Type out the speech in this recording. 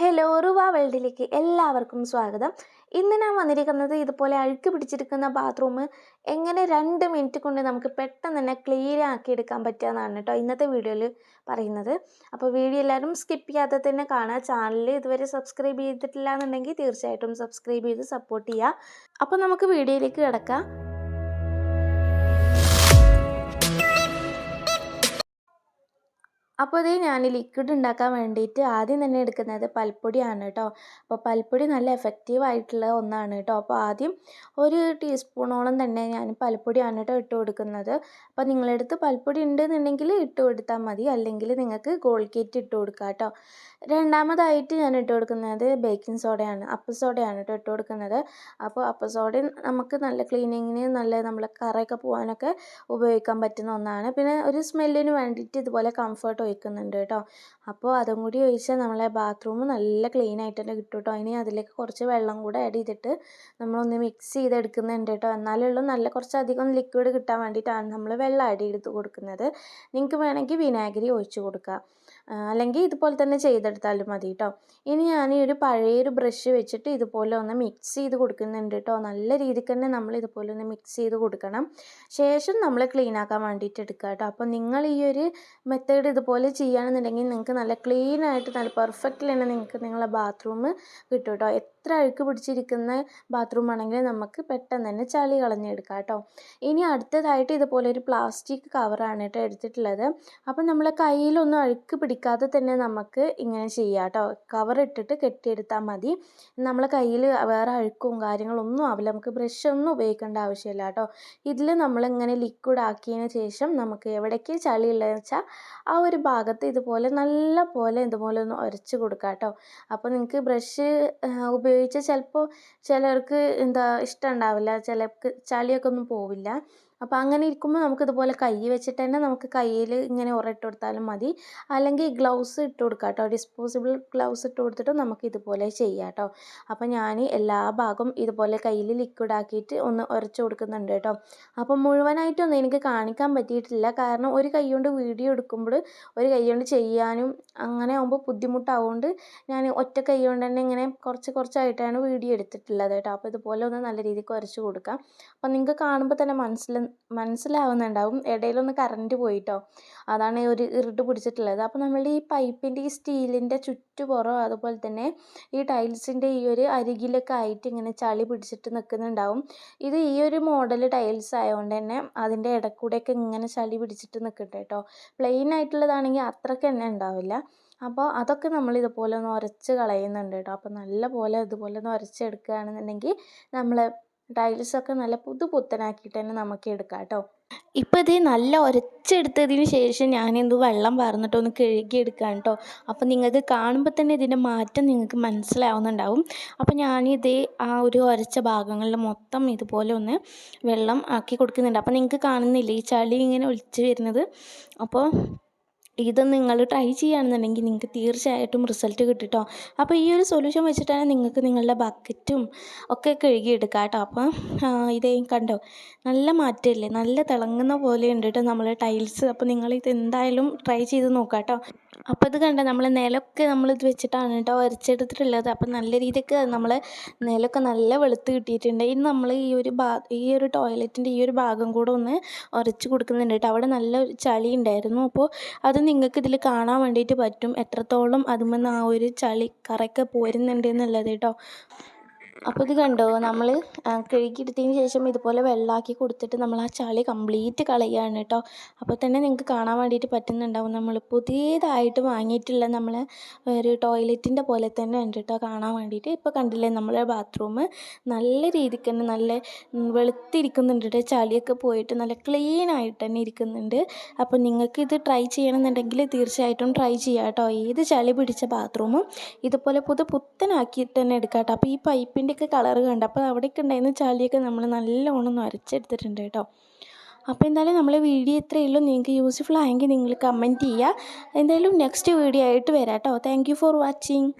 Hello റുവ വേൾഡിലേക്ക് എല്ലാവർക്കും സ്വാഗതം. ഇന്ന് ഞാൻ വന്നിരിക്കുന്നത് ഇതുപോലെ അഴുക്ക് പിടിച്ചിരിക്കുന്ന ബാത്റൂം എങ്ങനെ രണ്ട് മിനിറ്റ് കൊണ്ട് നമുക്ക് പെട്ടെന്ന് തന്നെ ക്ലീൻ ആക്കി എടുക്കാൻ പറ്റുമെന്നാണ് കേട്ടോ ഇന്നത്തെ വീഡിയോയിൽ പറയുന്നത്. അപ്പോൾ വീഡിയോ എല്ലാവരും സ്കിപ്പ് ചെയ്യാതെ തന്നെ കാണുക. ചാനൽ ഇതുവരെ സബ്സ്ക്രൈബ് ചെയ്തിട്ടില്ല എന്നുണ്ടെങ്കിൽ തീർച്ചയായിട്ടും സബ്സ്ക്രൈബ് ചെയ്ത് സപ്പോർട്ട് ചെയ്യുക. അപ്പോൾ നമുക്ക് വീഡിയോയിലേക്ക് കിടക്കാം. അപ്പോൾ ഇത് ഞാൻ ലിക്വിഡ് ഉണ്ടാക്കാൻ വേണ്ടിയിട്ട് ആദ്യം തന്നെ എടുക്കുന്നത് പൽപ്പൊടിയാണ് കേട്ടോ അപ്പോൾ പൽപ്പൊടി നല്ല എഫക്റ്റീവ് ആയിട്ടുള്ള ഒന്നാണ് കേട്ടോ അപ്പോൾ ആദ്യം ഒരു ടീസ്പൂണോളം തന്നെ ഞാൻ പൽപ്പൊടിയാണ് കേട്ടോ ഇട്ട് കൊടുക്കുന്നത്. അപ്പോൾ നിങ്ങളടുത്ത് പൽപ്പൊടി ഉണ്ടെന്നുണ്ടെങ്കിൽ ഇട്ട് കൊടുത്താൽ മതി. അല്ലെങ്കിൽ നിങ്ങൾക്ക് ഗോൾഗേറ്റ് ഇട്ട് കൊടുക്കുക കേട്ടോ രണ്ടാമതായിട്ട് ഞാൻ ഇട്ട് കൊടുക്കുന്നത് ബേക്കിംഗ് സോഡയാണ് അപ്പ സോഡയാണ് കേട്ടോ ഇട്ട് കൊടുക്കുന്നത്. അപ്പോൾ അപ്പ സോഡ നമുക്ക് നല്ല ക്ലീനിങ്ങിന് നല്ല നമ്മളെ കറയൊക്കെ പോകാനൊക്കെ ഉപയോഗിക്കാൻ പറ്റുന്ന ഒന്നാണ്. പിന്നെ ഒരു സ്മെല്ലിന് വേണ്ടിയിട്ട് ഇതുപോലെ കംഫർട്ട് ഒഴിക്കുന്നുണ്ട് കേട്ടോ. അപ്പോൾ അതും കൂടി ഒഴിച്ചാൽ നമ്മളെ ബാത്റൂം നല്ല ക്ലീൻ ആയിട്ട് തന്നെ കിട്ടും കേട്ടോ ഇനി അതിലേക്ക് കുറച്ച് വെള്ളം കൂടെ ആഡ് ചെയ്തിട്ട് നമ്മളൊന്ന് മിക്സ് ചെയ്തെടുക്കുന്നുണ്ട് കേട്ടോ. എന്നാലുള്ളൂ നല്ല കുറച്ചധികം ലിക്വിഡ് കിട്ടാൻ വേണ്ടിയിട്ടാണ് നമ്മൾ വെള്ളം ആഡ് ചെയ്ത് കൊടുക്കുന്നത്. നിങ്ങൾക്ക് വേണമെങ്കിൽ വിനാഗിരി ഒഴിച്ച് കൊടുക്കാം. അല്ലെങ്കിൽ ഇതുപോലെ തന്നെ ചെയ്തെടുത്താലും മതി കേട്ടോ. ഇനി ഞാൻ ഈ ഒരു പഴയൊരു ബ്രഷ് വെച്ചിട്ട് ഇതുപോലെ ഒന്ന് മിക്സ് ചെയ്ത് കൊടുക്കുന്നുണ്ട് കേട്ടോ. നല്ല രീതിക്ക് തന്നെ നമ്മൾ ഇതുപോലെ ഒന്ന് മിക്സ് ചെയ്ത് കൊടുക്കണം. ശേഷം നമ്മൾ ക്ലീൻ ആക്കാൻ വേണ്ടിയിട്ട് എടുക്കുക കേട്ടോ. അപ്പോൾ നിങ്ങൾ ഈ ഒരു മെത്തേഡ് ഇതുപോലെ ചെയ്യുകയാണെന്നുണ്ടെങ്കിൽ നിങ്ങൾക്ക് നല്ല ക്ലീനായിട്ട് നല്ല പെർഫെക്റ്റ്ലി തന്നെ നിങ്ങൾക്ക് നിങ്ങളുടെ ബാത്റൂം കിട്ടും കേട്ടോ എത്ര അഴുക്ക് പിടിച്ചിരിക്കുന്ന ബാത്റൂം ആണെങ്കിൽ നമുക്ക് പെട്ടെന്ന് തന്നെ ചളി കളഞ്ഞെടുക്കാം കേട്ടോ. ഇനി അടുത്തതായിട്ട് ഇതുപോലെ ഒരു പ്ലാസ്റ്റിക് കവറാണ് കേട്ടോ എടുത്തിട്ടുള്ളത്. അപ്പം നമ്മളെ കയ്യിലൊന്നും അഴുക്ക് പിടിക്കാതെ തന്നെ നമുക്ക് ഇങ്ങനെ ചെയ്യാം കേട്ടോ. കവർ ഇട്ടിട്ട് കെട്ടിയെടുത്താൽ മതി. നമ്മളെ കയ്യിൽ വേറെ അഴുക്കും കാര്യങ്ങളൊന്നും ആവില്ല. നമുക്ക് ബ്രഷ് ഒന്നും ഉപയോഗിക്കേണ്ട ആവശ്യമില്ല കേട്ടോ. ഇതിൽ നമ്മളിങ്ങനെ ലിക്വിഡ് ആക്കിയതിന് ശേഷം നമുക്ക് എവിടേക്ക് ചളി ഉള്ളതെന്ന് വെച്ചാൽ ആ ഒരു ഭാഗത്ത് ഇതുപോലെ നല്ല പോലെ ഇതുപോലെ ഒന്ന് ഉരച്ച് കൊടുക്കാം കേട്ടോ. അപ്പോൾ നിങ്ങൾക്ക് ബ്രഷ് ഉപയോഗിച്ച് ചിലപ്പോൾ ചിലർക്ക് എന്താ ഇഷ്ടമുണ്ടാവില്ല ചിലർക്ക് ചളിയൊക്കെ ഒന്നും പോവില്ല. അപ്പോൾ അങ്ങനെ ഇരിക്കുമ്പോൾ നമുക്ക് ഇതുപോലെ കൈ വെച്ചിട്ട് തന്നെ നമുക്ക് കയ്യിൽ ഇങ്ങനെ ഉറയിട്ട് കൊടുത്താലും മതി. അല്ലെങ്കിൽ ഗ്ലൗസ് ഇട്ട് കൊടുക്കാം കേട്ടോ ഡിസ്പോസിബിൾ ഗ്ലൗസ് ഇട്ട് കൊടുത്തിട്ട് നമുക്ക് ഇതുപോലെ ചെയ്യാം കേട്ടോ അപ്പോൾ ഞാൻ എല്ലാ ഭാഗവും ഇതുപോലെ കയ്യിൽ ലിക്വിഡ് ആക്കിയിട്ട് ഒന്ന് ഉരച്ച് കൊടുക്കുന്നുണ്ട് കേട്ടോ. അപ്പോൾ മുഴുവനായിട്ടൊന്നും എനിക്ക് കാണിക്കാൻ പറ്റിയിട്ടില്ല. കാരണം ഒരു കൈ കൊണ്ട് വീഡിയോ എടുക്കുമ്പോൾ ഒരു കൈ കൊണ്ട് ചെയ്യാനും അങ്ങനെ ആകുമ്പോൾ ബുദ്ധിമുട്ടാവുകൊണ്ട് ഞാൻ ഒറ്റ കൈ കൊണ്ട് തന്നെ ഇങ്ങനെ കുറച്ച് കുറച്ചായിട്ടാണ് വീഡിയോ എടുത്തിട്ടുള്ളത് കേട്ടോ. അപ്പോൾ ഇതുപോലെ ഒന്ന് നല്ല രീതിക്ക് ഉരച്ച് കൊടുക്കാം. അപ്പോൾ നിങ്ങൾക്ക് കാണുമ്പോൾ തന്നെ മനസ്സിൽ മനസ്സിലാവുന്നുണ്ടാവും. ഇടയിലൊന്ന് കറണ്ട് പോയിട്ടോ. അതാണ് ഒരു ഇരുട്ട് പിടിച്ചിട്ടുള്ളത്. അപ്പോൾ നമ്മളുടെ ഈ പൈപ്പിന്റെ ഈ സ്റ്റീലിന്റെ ചുറ്റുപുറം അതുപോലെ തന്നെ ഈ ടൈൽസിന്റെ ഈ ഒരു അരികിലൊക്കെ ആയിട്ട് ഇങ്ങനെ ചളി പിടിച്ചിട്ട് നിൽക്കുന്നുണ്ടാവും ഇത് ഈ ഒരു മോഡൽ ടൈൽസ് ആയതുകൊണ്ട് തന്നെ അതിന്റെ ഇടക്കൂടെയൊക്കെ ഇങ്ങനെ ചളി പിടിച്ചിട്ട് നിൽക്കട്ടെ കേട്ടോ പ്ലെയിൻ ആയിട്ടുള്ളതാണെങ്കിൽ അത്രയ്ക്ക് തന്നെ ഉണ്ടാവില്ല. അപ്പോൾ അതൊക്കെ നമ്മൾ ഇതുപോലെ ഒന്ന് ഉരച്ച് കളയുന്നുണ്ട് കേട്ടോ അപ്പോൾ നല്ല പോലെ ഇതുപോലെ ഒന്ന് ഉരച്ചെടുക്കുകയാണെന്നുണ്ടെങ്കിൽ നമ്മൾ ടൈൽസൊക്കെ നല്ല പുതു പുത്തനാക്കിയിട്ട് തന്നെ നമുക്ക് എടുക്കാം കേട്ടോ. ഇപ്പോൾ ഇത് നല്ല ഉരച്ചെടുത്തതിന് ശേഷം ഞാനെന്ത് വെള്ളം വാർന്നിട്ട് ഒന്ന് കഴുകിയെടുക്കാം കേട്ടോ. അപ്പോൾ നിങ്ങൾക്ക് കാണുമ്പോൾ തന്നെ ഇതിന്റെ മാറ്റം നിങ്ങൾക്ക് മനസ്സിലാവുന്നുണ്ടാവും. അപ്പോൾ ഞാനിത് ആ ഒരു ഒരച്ച ഭാഗങ്ങളിൽ മൊത്തം ഇതുപോലെ ഒന്ന് വെള്ളം ആക്കി കൊടുക്കുന്നുണ്ട്. അപ്പോൾ നിങ്ങൾക്ക് കാണുന്നില്ലേ? ഈ ചളി ഇങ്ങനെ ഒലിച്ച് വരുന്നത്. അപ്പോൾ ഇത് നിങ്ങൾ ട്രൈ ചെയ്യുകയാണെന്നുണ്ടെങ്കിൽ നിങ്ങൾക്ക് തീർച്ചയായിട്ടും റിസൾട്ട് കിട്ടിട്ടോ. കേട്ടോ അപ്പോൾ ഈ ഒരു സൊല്യൂഷൻ വെച്ചിട്ടാണ് നിങ്ങൾക്ക് നിങ്ങളുടെ ബക്കറ്റും ഒക്കെ കഴുകിയെടുക്കാം കേട്ടോ. അപ്പം ഇതേ കണ്ടോ? നല്ല മാറ്റമില്ലേ? നല്ല തിളങ്ങുന്ന പോലെ ഉണ്ട് കേട്ടോ നമ്മൾ ടൈൽസ് അപ്പോൾ നിങ്ങൾ ഇത് എന്തായാലും ട്രൈ ചെയ്ത് നോക്കാം കേട്ടോ. അപ്പോൾ ഇത് കണ്ടോ? നമ്മൾ നിലമൊക്കെ ഇത് വെച്ചിട്ടാണ് കേട്ടോ വരച്ചെടുത്തിട്ടുള്ളത്. അപ്പം നല്ല രീതിക്ക് നമ്മൾ നിലമൊക്കെ നല്ല വെളുത്ത് കിട്ടിയിട്ടുണ്ട്. ഇനി നമ്മൾ ഈ ഒരു ഭാ ഈ ഒരു ടോയ്ലറ്റിന്റെ ഈ ഒരു ഭാഗം കൂടെ ഒന്ന് ഉരച്ച് കൊടുക്കുന്നുണ്ട് കേട്ടോ. അവിടെ നല്ല ചളി ഉണ്ടായിരുന്നു. അപ്പോൾ അത് നിങ്ങൾക്ക് ഇതിൽ കാണാൻ വേണ്ടിയിട്ട് പറ്റും. എത്രത്തോളം അതുമെന്ന് ആ ഒരു ചളി കറയൊക്കെ പോരുന്നുണ്ട് എന്നുള്ളത് കേട്ടോ. അപ്പോൾ ഇത് കണ്ടോ? നമ്മൾ കഴുകിയെടുത്തതിന് ശേഷം ഇതുപോലെ വെള്ളമാക്കി കൊടുത്തിട്ട് നമ്മൾ ആ ചളി കംപ്ലീറ്റ് കളയുകയാണ് കേട്ടോ അപ്പോൾ തന്നെ നിങ്ങൾക്ക് കാണാൻ വേണ്ടിയിട്ട് പറ്റുന്നുണ്ടാവും. നമ്മൾ പുതിയതായിട്ട് വാങ്ങിയിട്ടുള്ള നമ്മൾ ഒരു ടോയ്ലറ്റിന്റെ പോലെ തന്നെ ഉണ്ട് കേട്ടോ കാണാൻ വേണ്ടിയിട്ട്. ഇപ്പോൾ കണ്ടില്ലേ നമ്മളെ ബാത്റൂം നല്ല രീതിക്ക് തന്നെ നല്ല വെളുത്തിരിക്കുന്നുണ്ട് കേട്ടോ ചളിയൊക്കെ പോയിട്ട് നല്ല ക്ലീൻ ആയിട്ട് തന്നെ ഇരിക്കുന്നുണ്ട്. അപ്പോൾ നിങ്ങൾക്ക് ഇത് ട്രൈ ചെയ്യണമെന്നുണ്ടെങ്കിൽ തീർച്ചയായിട്ടും ട്രൈ ചെയ്യാം കേട്ടോ ഏത് ചളി പിടിച്ച ബാത്റൂമും ഇതുപോലെ പുതു പുത്തനാക്കിയിട്ട് തന്നെ എടുക്കാം കേട്ടോ അപ്പോൾ ഈ പൈപ്പിന്റെ ഒക്കെ കളറ് കണ്ട്. അപ്പോൾ അവിടെയൊക്കെ ഉണ്ടായിരുന്ന ചാലിയൊക്കെ നമ്മൾ നല്ലോണം അരച്ചെടുത്തിട്ടുണ്ട് കേട്ടോ. അപ്പോൾ എന്തായാലും നമ്മൾ വീഡിയോ ഇത്രയേ ഉള്ളൂ. നിങ്ങൾക്ക് യൂസ്ഫുൾ ആയെങ്കിൽ നിങ്ങൾ കമന്റ് ചെയ്യുക. എന്തായാലും നെക്സ്റ്റ് വീഡിയോ ആയിട്ട് വരാം കേട്ടോ. Thank for watching